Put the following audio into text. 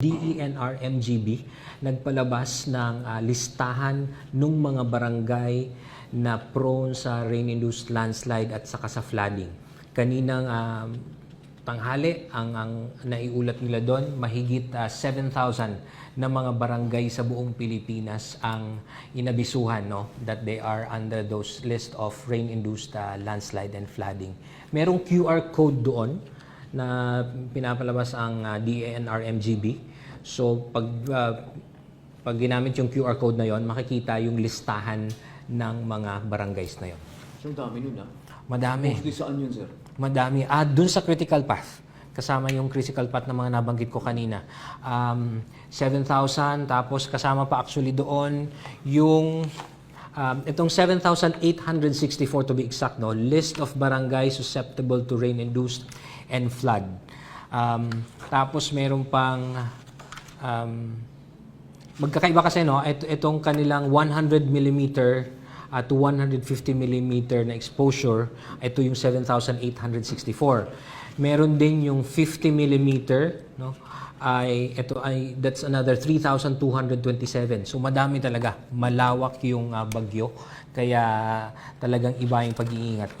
DENR-MGB nagpalabas ng ah, listahan ng mga barangay na prone sa rain-induced landslide at saka sa flooding. Kaninang ah, tanghali, ang, ang naiulat nila doon, mahigit ah, 7,000 na mga barangay sa buong Pilipinas ang inabisuhan no, that they are under those list of rain-induced ah, landslide and flooding. Merong QR code doon na pinapalabas ang uh, DENR-MGB. So pag ah, pag ginamit yung QR code na yon, makikita yung listahan ng mga barangays na yon. So, ang dami nun, ah. Madami. Mostly saan yun, sir? Madami. Ah, dun sa critical path. Kasama yung critical path na mga nabanggit ko kanina. Um, 7,000, tapos kasama pa actually doon yung um, itong 7,864 to be exact, no? list of barangays susceptible to rain-induced and flood. Um, tapos meron pang um, magkakaiba kasi no, ito, itong kanilang 100 mm at 150 mm na exposure, ito yung 7,864. Meron din yung 50 mm, no? Ay ito ay that's another 3,227. So madami talaga, malawak yung ah, bagyo kaya talagang iba yung pag-iingat.